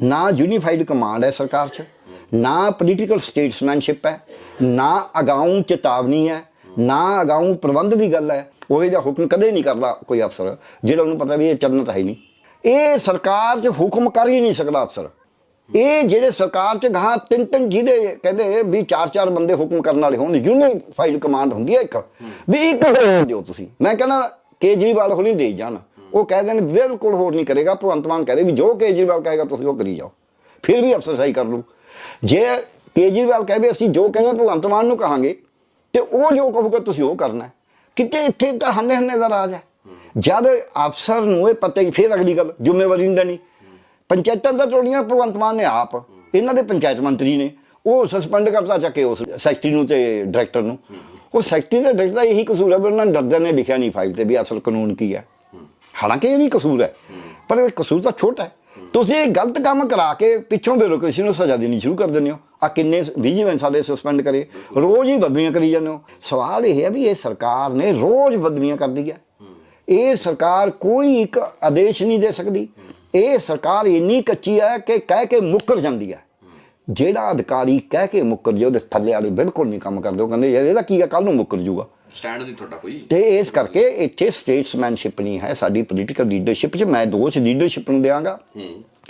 ਨਾ unified command ਹੈ ਸਰਕਾਰ 'ਚ, ਨਾ ਪੋਲੀਟੀਕਲ ਸਟੇਟਸਮੈਨਸ਼ਿਪ ਹੈ, ਨਾ ਅਗਾਊਂ ਚੇਤਾਵਨੀ ਹੈ, ਨਾ ਅਗਾਊਂ ਪ੍ਰਬੰਧ ਦੀ ਗੱਲ ਹੈ। ਉਹ ਜਿਹਾ ਹੁਕਮ ਕਦੇ ਨਹੀਂ ਕਰਦਾ ਕੋਈ ਅਫਸਰ, ਜਿਹੜਾ ਉਹਨੂੰ ਪਤਾ ਵੀ ਇਹ ਚੱਲਣਾ ਤਾਂ ਹੈ ਨਹੀਂ। ਇਹ ਸਰਕਾਰ 'ਚ ਹੁਕਮ ਕਰ ਹੀ ਨਹੀਂ ਸਕਦਾ ਅਫਸਰ। ਇਹ ਜਿਹੜੇ ਸਰਕਾਰ 'ਚ ਗਾਂ ਤਿੰਨ ਤਿੰਨ ਜਿਹਦੇ ਕਹਿੰਦੇ ਵੀ ਚਾਰ ਚਾਰ ਬੰਦੇ ਹੁਕਮ ਕਰਨ ਵਾਲੇ ਹੋਣ ਯੂਨੀਫਾਈਡ ਕਮਾਂਡ ਹੁੰਦੀ ਹੈ ਇੱਕ। ਵੀ ਇੱਕ ਦਿਓ ਤੁਸੀਂ। ਮੈਂ ਕਹਿੰਦਾ ਕੇਜਰੀਵਾਲ ਹੋਣੀ ਦੇ ਜਾਣ। ਉਹ ਕਹਿ ਦੇਣ ਬਿਲਕੁਲ ਹੋਰ ਨਹੀਂ ਕਰੇਗਾ, ਭਗਵੰਤ ਮਾਨ ਕਹਦੇ ਵੀ ਜੋ ਕੇਜਰੀਵਾਲ ਕਹੇਗਾ ਤੁਸੀਂ ਉਹ ਕਰੀ ਜਾਓ। ਫਿਰ ਵੀ ਅਫਸਰ ਸਹੀ ਕਰ ਲੂ ਜੇ ਕੇਜਰੀਵਾਲ ਕਹੇ ਵੀ ਅਸੀਂ ਜੋ ਕਹਿੰਦੇ ਭਗਵੰਤ ਮਾਨ ਨੂੰ ਕਹਾਂਗੇ, ਤੇ ਉਹ ਜੋ ਕਹੂਗਾ, ਤੁਸੀਂ ਉਹ ਕਰਨਾ ਕਿਤੇ ਇੱਥੇ ਤਾਂ ਹੰਨੇ ਹੰਨੇ ਦਾ ਰਾਜ ਹੈ। ਜਦ ਅਫਸਰ ਨੂੰ ਇਹ ਪਤਾ ਹੀ, ਫਿਰ ਅਗਲੀ ਗੱਲ, ਜ਼ਿੰਮੇਵਾਰੀ ਨਹੀਂ ਦੇਣੀ ਪੰਚਾਇਤਾਂ ਦਾ ਤੋੜੀਆਂ, ਭਗਵੰਤ ਮਾਨ ਨੇ ਆਪ। ਇਹਨਾਂ ਦੇ ਪੰਚਾਇਤ ਮੰਤਰੀ ਨੇ। ਉਹ ਸਸਪੈਂਡ ਕਰਤਾ ਚੱਕੇ ਉਸ ਸੈਕਟਰੀ ਨੂੰ ਤੇ ਡਾਇਰੈਕਟਰ ਨੂੰ। ਉਹ ਸੈਕਟਰੀ ਤੇ ਡਾਇਰੈਕਟਰ ਦਾ ਇਹੀ ਕਸੂਰ ਹੈ ਵੀ ਉਹਨਾਂ ਨੇ ਡਰਦਿਆਂ ਨੇ ਲਿਖਿਆ ਨਹੀਂ ਫਾਈਲ ਤੇ ਵੀ ਅਸਲ ਕਾਨੂੰਨ ਕੀ ਹੈ। ਹਾਲਾਂਕਿ ਇਹ ਵੀ ਕਸੂਰ ਹੈ, ਪਰ ਇਹ ਕਸੂਰ ਤਾਂ ਛੋਟਾ ਹੈ। ਤੁਸੀਂ ਇਹ ਗਲਤ ਕੰਮ ਕਰਾ ਕੇ ਪਿੱਛੋਂ ਬਿਊਰੋਕ੍ਰੇਸੀ ਨੂੰ ਸਜ਼ਾ ਦੇਣੀ ਸ਼ੁਰੂ ਕਰ ਦਿੰਦੇ ਹੋ। ਆ ਕਿੰਨੇ ਵਿਜੀਲੈਂਸ ਵਾਲੇ ਸਸਪੈਂਡ ਕਰੇ, ਰੋਜ਼ ਹੀ ਬਦਲੀਆਂ ਕਰੀ ਜਾਂਦੇ ਹੋ। ਸਵਾਲ ਇਹ ਹੈ ਵੀ ਇਹ ਸਰਕਾਰ ਨੇ ਰੋਜ਼ ਬਦਲੀਆਂ ਕਰਦੀ ਹੈ ਇਹ ਸਰਕਾਰ ਕੋਈ ਇੱਕ ਆਦੇਸ਼ ਨਹੀਂ ਦੇ ਸਕਦੀ। ਇਹ ਸਰਕਾਰ ਇੰਨੀ ਕੱਚੀ ਹੈ ਕਿ ਕਹਿ ਕੇ ਮੁੱਕਰ ਜਾਂਦੀ ਹੈ। ਜਿਹੜਾ ਅਧਿਕਾਰੀ ਕਹਿ ਕੇ ਮੁੱਕਰ ਜੇ, ਉਹਦੇ ਥੱਲੇ ਵਾਲੇ ਬਿਲਕੁਲ ਨਹੀਂ ਕੰਮ ਕਰਦੇ। ਉਹ ਕਹਿੰਦੇ ਯਾਰ ਇਹਦਾ ਕੀ ਹੈ? ਕੱਲ ਨੂੰ ਮੁੱਕਰ ਜੂਗਾ। ਸਟੈਂਡ ਦੀ ਤੁਹਾਡਾ ਕੋਈ ਤੇ ਇਸ ਕਰਕੇ ਇੱਥੇ ਸਟੇਟਸਮੈਨਸ਼ਿਪ ਨਹੀਂ ਹੈ ਸਾਡੀ ਪੋਲੀਟੀਕਲ ਲੀਡਰਸ਼ਿਪ 'ਚ ਮੈਂ ਦੋਸ਼ ਲੀਡਰਸ਼ਿਪ ਨੂੰ ਦਿਆਂਗਾ। ਹੂੰ।